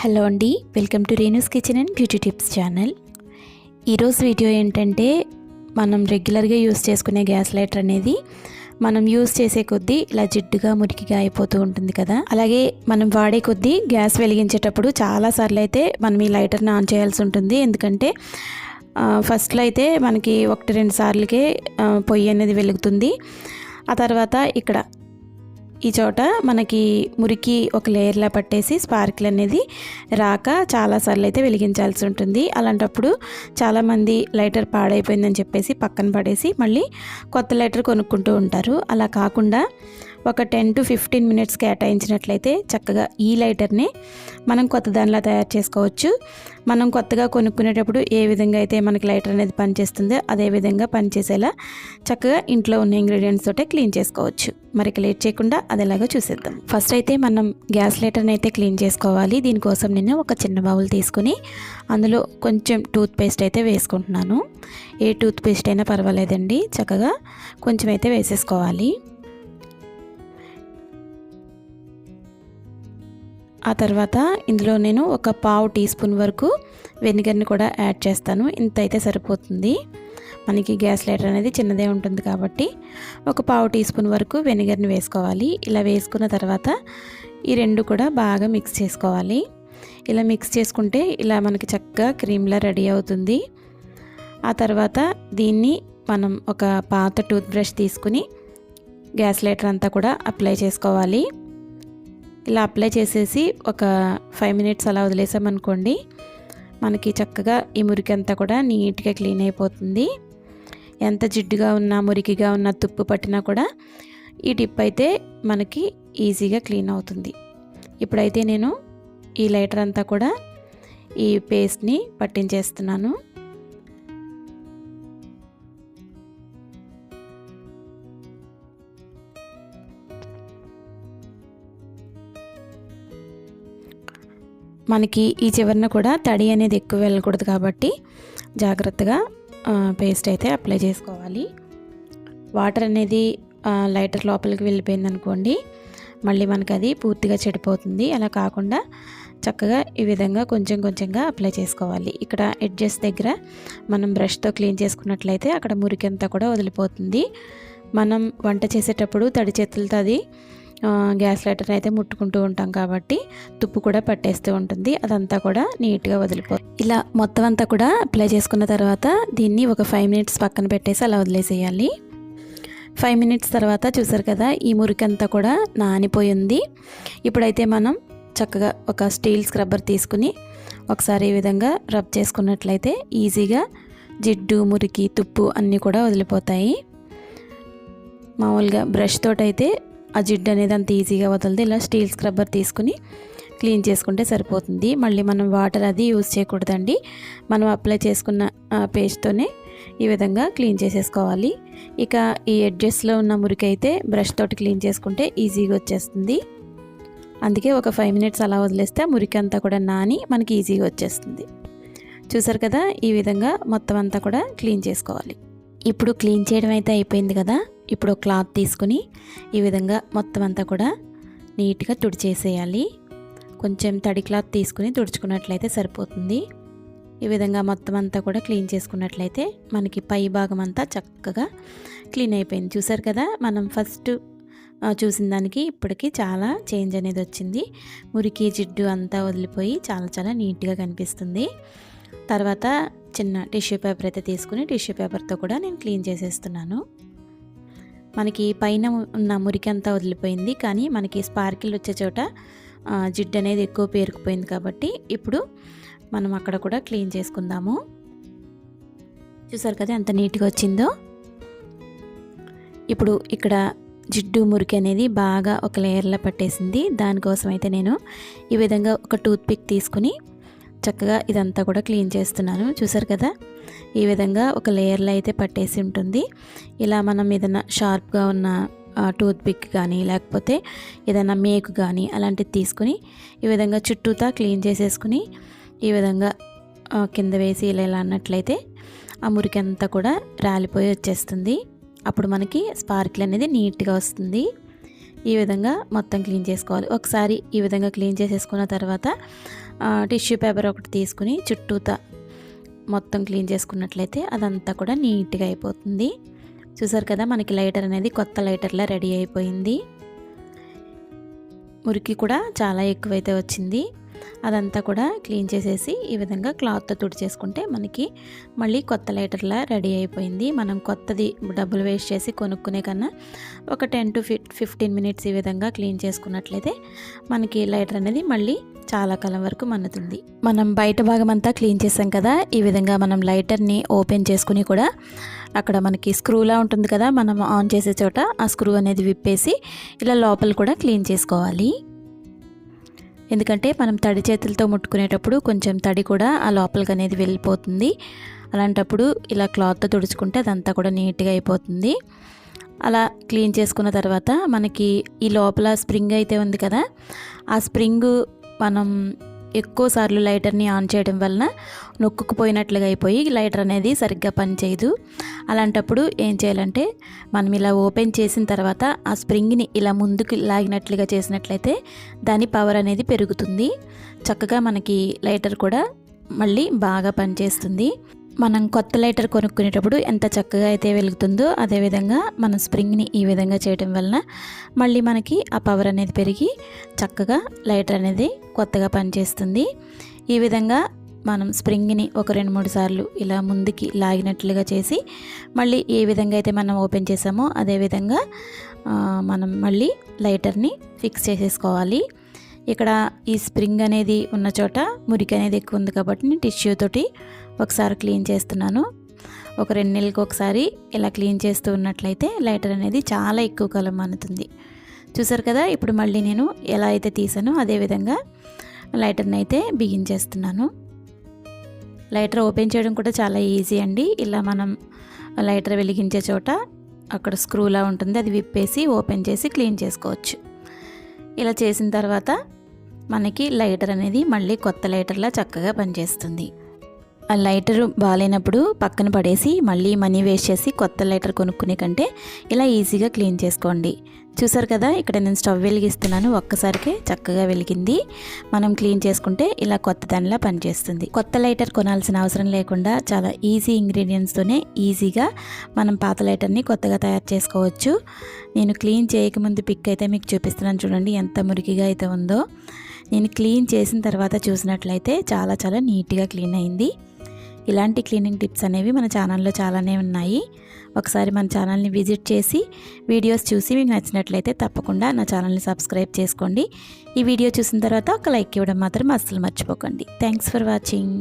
Hello అండి welcome to Renu's kitchen and beauty tips channel. ఈరోజు video ఏంటంటే మనం రెగ్యులర్గా యూస్ చేసుకునే గ్యాస్ లైటర్ అనేది మనం యూస్ చేసే కొద్దీ ఇలా జిడ్డుగా మురికిగా అయిపోతూ ఉంటుంది కదా. అలాగే మనం వాడే కొద్దీ గ్యాస్ వెలిగించేటప్పుడు చాలాసార్లు అయితే మనం ఈ లైటర్ని ఆన్ చేయాల్సి ఉంటుంది. ఎందుకంటే ఫస్ట్లో అయితే మనకి ఒకటి రెండు సార్లకే పొయ్యి అనేది వెలుగుతుంది. ఆ తర్వాత ఇక్కడ ఈ చోట మనకి మురికి ఒక లేయర్లా పట్టేసి స్పార్కిల్ అనేది రాక చాలాసార్లు అయితే వెలిగించాల్సి ఉంటుంది. అలాంటప్పుడు చాలామంది లైటర్ పాడైపోయిందని చెప్పేసి పక్కన పడేసి మళ్ళీ కొత్త లైటర్ కొనుక్కుంటూ ఉంటారు. అలా కాకుండా ఒక టెన్ టు ఫిఫ్టీన్ మినిట్స్ కేటాయించినట్లయితే చక్కగా ఈ లైటర్ని మనం కొత్త దానిలా తయారు చేసుకోవచ్చు. మనం కొత్తగా కొనుక్కునేటప్పుడు ఏ విధంగా అయితే మనకి లైటర్ అనేది పనిచేస్తుందో అదే విధంగా పనిచేసేలా చక్కగా ఇంట్లో ఉన్న ఇంగ్రీడియంట్స్ తోటే క్లీన్ చేసుకోవచ్చు. మరి లేట్ చేయకుండా అది ఎలాగో చూసేద్దాం. ఫస్ట్ అయితే మనం గ్యాస్ లైటర్ని అయితే క్లీన్ చేసుకోవాలి. దీనికోసం నేను ఒక చిన్న బౌల్ తీసుకుని అందులో కొంచెం టూత్ పేస్ట్ అయితే వేసుకుంటున్నాను. ఏ టూత్ పేస్ట్ అయినా పర్వాలేదండి. చక్కగా కొంచెం అయితే వేసేసుకోవాలి. ఆ తర్వాత ఇందులో నేను ఒక పావు టీ స్పూన్ వరకు వెనిగర్ని కూడా యాడ్ చేస్తాను. ఇంత అయితే సరిపోతుంది. మనకి గ్యాస్ లైటర్ అనేది చిన్నదే ఉంటుంది కాబట్టి ఒక పావు టీ స్పూన్ వరకు వెనిగర్ని వేసుకోవాలి. ఇలా వేసుకున్న తర్వాత ఈ రెండు కూడా బాగా మిక్స్ చేసుకోవాలి. ఇలా మిక్స్ చేసుకుంటే ఇలా మనకి చక్కగా క్రీమ్లా రెడీ అవుతుంది. ఆ తర్వాత దీన్ని మనం ఒక పాత టూత్ బ్రష్ తీసుకుని గ్యాస్ లైటర్ అంతా కూడా అప్లై చేసుకోవాలి. ఇలా అప్లై చేసేసి ఒక ఫైవ్ మినిట్స్ అలా వదిలేసామనుకోండి మనకి చక్కగా ఈ మురికి అంతా కూడా నీట్గా క్లీన్ అయిపోతుంది. ఎంత జిడ్డుగా ఉన్నా మురికిగా ఉన్న తుప్పు పట్టినా కూడా ఈ టిప్ అయితే మనకి ఈజీగా క్లీన్ అవుతుంది. ఇప్పుడైతే నేను ఈ లైటర్ అంతా కూడా ఈ పేస్ట్ని పట్టించేస్తున్నాను. మనకి ఈ చివరన కూడా తడి అనేది ఎక్కువ వెళ్ళకూడదు కాబట్టి జాగ్రత్తగా పేస్ట్ అయితే అప్లై చేసుకోవాలి. వాటర్ అనేది లైటర్ లోపలికి వెళ్ళిపోయింది అనుకోండి మళ్ళీ మనకి అది పూర్తిగా చెడిపోతుంది. అలా కాకుండా చక్కగా ఈ విధంగా కొంచెం కొంచెంగా అప్లై చేసుకోవాలి. ఇక్కడ ఎడ్జెస్ దగ్గర మనం బ్రష్తో క్లీన్ చేసుకున్నట్లయితే అక్కడ మురికి అంతా కూడా వదిలిపోతుంది. మనం వంట చేసేటప్పుడు తడి చేతులతో అది గ్యాస్ లైటర్ అయితే ముట్టుకుంటూ ఉంటాం కాబట్టి తుప్పు కూడా పట్టేస్తూ ఉంటుంది. అదంతా కూడా నీట్గా వదిలిపోతుంది ఇలా మొత్తం అంతా కూడా అప్లై చేసుకున్న తర్వాత దీన్ని ఒక ఫైవ్ మినిట్స్ పక్కన పెట్టేసి అలా వదిలేసేయాలి. ఫైవ్ మినిట్స్ తర్వాత చూసారు కదా ఈ మురికి అంతా కూడా నానిపోయింది ఇప్పుడైతే మనం చక్కగా ఒక స్టీల్ స్క్రబ్బర్ తీసుకుని ఒకసారి ఈ విధంగా రబ్ చేసుకున్నట్లయితే ఈజీగా జిడ్డు మురికి తుప్పు అన్నీ కూడా వదిలిపోతాయి. మామూలుగా బ్రష్ తోటైతే ఆ జిడ్డు అనేది అంత ఈజీగా వదలదు. ఇలా స్టీల్ స్క్రబ్బర్ తీసుకుని క్లీన్ చేసుకుంటే సరిపోతుంది. మళ్ళీ మనం వాటర్ అది యూజ్ చేయకూడదండి. మనం అప్లై చేసుకున్న పేస్ట్తోనే ఈ విధంగా క్లీన్ చేసేసుకోవాలి. ఇక ఈ ఎడ్జెస్లో ఉన్న మురికి అయితే బ్రష్ తోటి క్లీన్ చేసుకుంటే ఈజీగా వచ్చేస్తుంది. అందుకే ఒక ఫైవ్ మినిట్స్ అలా వదిలేస్తే మురికి అంతా కూడా నాని మనకి ఈజీగా వచ్చేస్తుంది. చూసారు కదా? ఈ విధంగా మొత్తం అంతా కూడా క్లీన్ చేసుకోవాలి. ఇప్పుడు క్లీన్ చేయడం అయితే అయిపోయింది కదా? ఇప్పుడు క్లాత్ తీసుకుని ఈ విధంగా మొత్తం అంతా కూడా నీట్గా తుడిచేసేయాలి. కొంచెం తడి క్లాత్ తీసుకుని తుడుచుకున్నట్లయితే సరిపోతుంది. ఈ విధంగా మొత్తం అంతా కూడా క్లీన్ చేసుకున్నట్లయితే మనకి పై భాగం అంతా చక్కగా క్లీన్ అయిపోయింది. చూసారు కదా మనం ఫస్ట్ చూసిన దానికి ఇప్పటికి చాలా చేంజ్ అనేది వచ్చింది. మురికి జిడ్డు అంతా వదిలిపోయి చాలా చాలా నీట్గా కనిపిస్తుంది. తర్వాత చిన్న టిష్యూ పేపర్ అయితే తీసుకుని టిష్యూ పేపర్తో కూడా నేను క్లీన్ చేసేస్తున్నాను. మనకి పైన ఉన్న మురికి అంతా వదిలిపోయింది. కానీ మనకి స్పార్కిల్ వచ్చే చోట జిడ్డు అనేది ఎక్కువ పేరుకుపోయింది కాబట్టి ఇప్పుడు మనం అక్కడ కూడా క్లీన్ చేసుకుందాము. చూసారు కదా ఎంత నీట్గా వచ్చిందో? ఇప్పుడు ఇక్కడ జిడ్డు మురికి అనేది బాగా ఒక లేయర్లో పట్టేసింది. దానికోసం అయితే నేను ఈ విధంగా ఒక టూత్ పిక్ తీసుకుని చక్కగా ఇదంతా కూడా క్లీన్ చేస్తున్నాను. చూసారు కదా? ఈ విధంగా ఒక లేయర్లో అయితే పట్టేసి ఉంటుంది. ఇలా మనం ఏదైనా షార్ప్గా ఉన్న టూత్ పిక్ కానీ లేకపోతే ఏదైనా మేకు కానీ అలాంటిది తీసుకుని ఈ విధంగా చుట్టూతా క్లీన్ చేసేసుకుని ఈ విధంగా కింద వేసి ఇలా ఇలా అన్నట్లయితే ఆ మురికి అంతా కూడా రాలిపోయి వచ్చేస్తుంది. అప్పుడు మనకి స్పార్కిల్ అనేది నీట్గా వస్తుంది. ఈ విధంగా మొత్తం క్లీన్ చేసుకోవాలి. ఒకసారి ఈ విధంగా క్లీన్ చేసేసుకున్న తర్వాత టిష్యూ పేపర్ ఒకటి తీసుకుని చుట్టూతా మొత్తం క్లీన్ చేసుకున్నట్లయితే అదంతా కూడా నీట్గా అయిపోతుంది. చూసారు కదా మనకి లైటర్ అనేది కొత్త లైటర్లా రెడీ అయిపోయింది. మురికి కూడా చాలా ఎక్కువైతే వచ్చింది. అదంతా కూడా క్లీన్ చేసేసి ఈ విధంగా క్లాత్తో తుడిచేసుకుంటే మనకి మళ్ళీ కొత్త లైటర్లా రెడీ అయిపోయింది. మనం కొత్తది డబ్బులు వేస్ట్ చేసి కొనుక్కునే కన్నా ఒక టెన్ టు ఫిఫ్టీన్ మినిట్స్ ఈ విధంగా క్లీన్ చేసుకున్నట్లయితే మనకి లైటర్ అనేది మళ్ళీ చాలా కాలం వరకు మన్నుతుంది. మనం బయట భాగం అంతా క్లీన్ చేసాం కదా ఈ విధంగా మనం లైటర్ని ఓపెన్ చేసుకుని కూడా అక్కడ మనకి స్క్రూలా ఉంటుంది కదా మనం ఆన్ చేసే చోట ఆ స్క్రూ అనేది విప్పేసి ఇలా లోపల కూడా క్లీన్ చేసుకోవాలి. ఎందుకంటే మనం తడి చేతులతో ముట్టుకునేటప్పుడు కొంచెం తడి కూడా ఆ లోపలికి అనేది వెళ్ళిపోతుంది. అలాంటప్పుడు ఇలా క్లాత్తో తుడుచుకుంటే అదంతా కూడా నీట్గా అయిపోతుంది. అలా క్లీన్ చేసుకున్న తర్వాత మనకి ఈ లోపల స్ప్రింగ్ అయితే ఉంది కదా ఆ స్ప్రింగ్ మనం ఎక్కువ సార్లు లైటర్ని ఆన్ చేయడం వలన నొక్కుకుపోయినట్లుగా అయిపోయి లైటర్ అనేది సరిగ్గా పనిచేయదు. అలాంటప్పుడు ఏం చేయాలంటే మనం ఇలా ఓపెన్ చేసిన తర్వాత ఆ స్ప్రింగ్ని ఇలా ముందుకు లాగినట్లుగా చేసినట్లయితే దాని పవర్ అనేది పెరుగుతుంది. చక్కగా మనకి లైటర్ కూడా మళ్ళీ బాగా పనిచేస్తుంది. మనం కొత్త లైటర్ కొనుక్కునేటప్పుడు ఎంత చక్కగా అయితే వెలుగుతుందో అదేవిధంగా మనం స్ప్రింగ్ని ఈ విధంగా చేయడం వలన మళ్ళీ మనకి ఆ పవర్ అనేది పెరిగి చక్కగా లైటర్ అనేది కొత్తగా పనిచేస్తుంది. ఈ విధంగా మనం స్ప్రింగ్ని ఒక రెండు మూడు సార్లు ఇలా ముందుకి లాగినట్లుగా చేసి మళ్ళీ ఏ విధంగా అయితే మనం ఓపెన్ చేసామో అదేవిధంగా మనం మళ్ళీ లైటర్ని ఫిక్స్ చేసేసుకోవాలి. ఇక్కడ ఈ స్ప్రింగ్ అనేది ఉన్న చోట మురికి అనేది ఎక్కువ ఉంది కాబట్టి టిష్యూ తోటి ఒకసారి క్లీన్ చేస్తున్నాను. ఒక రెండు నెలలకు ఒకసారి ఇలా క్లీన్ చేస్తూ ఉన్నట్లయితే లైటర్ అనేది చాలా ఎక్కువ కాలం మన్నుతుంది చూసారు కదా ఇప్పుడు మళ్ళీ నేను ఎలా అయితే తీసానో అదేవిధంగా లైటర్ని అయితే బిగించేస్తున్నాను లైటర్ ఓపెన్ చేయడం కూడా చాలా ఈజీ అండి. ఇలా మనం లైటర్ వెలిగించే చోట అక్కడ స్క్రూలా ఉంటుంది అది విప్పేసి ఓపెన్ చేసి క్లీన్ చేసుకోవచ్చు. ఇలా చేసిన తర్వాత మనకి లైటర్ అనేది మళ్ళీ కొత్త లైటర్లా చక్కగా పనిచేస్తుంది. లైటర్ బాగాలేనప్పుడు పక్కన పడేసి మళ్ళీ మనీ వేస్ట్ చేసి కొత్త లైటర్ కొనుక్కునే కంటే ఇలా ఈజీగా క్లీన్ చేసుకోండి. చూసారు కదా ఇక్కడ నేను స్టవ్ వెలిగిస్తున్నాను. ఒక్కసారికే చక్కగా వెలిగింది. మనం క్లీన్ చేసుకుంటే ఇలా కొత్త దానిలా పనిచేస్తుంది. కొత్త లైటర్ కొనాల్సిన అవసరం లేకుండా చాలా ఈజీ ఇంగ్రీడియంట్స్తోనే ఈజీగా మనం పాత లైటర్ని కొత్తగా తయారు చేసుకోవచ్చు. నేను క్లీన్ చేయకముందు పిక్ అయితే మీకు చూపిస్తున్నాను చూడండి ఎంత మురికిగా అయితే ఉందో. నేను క్లీన్ చేసిన తర్వాత చూసినట్లయితే చాలా చాలా నీట్గా క్లీన్ అయింది. ఇలాంటి క్లీనింగ్ టిప్స్ అనేవి మన ఛానల్లో చాలానే ఉన్నాయి. ఒకసారి మన ఛానల్ని విజిట్ చేసి వీడియోస్ చూసి మీకు నచ్చినట్లయితే తప్పకుండా నా ఛానల్ని సబ్స్క్రైబ్ చేసుకోండి. ఈ వీడియో చూసిన తర్వాత ఒక లైక్ ఇవ్వడం మాత్రం అస్సలు మర్చిపోకండి. Thanks for watching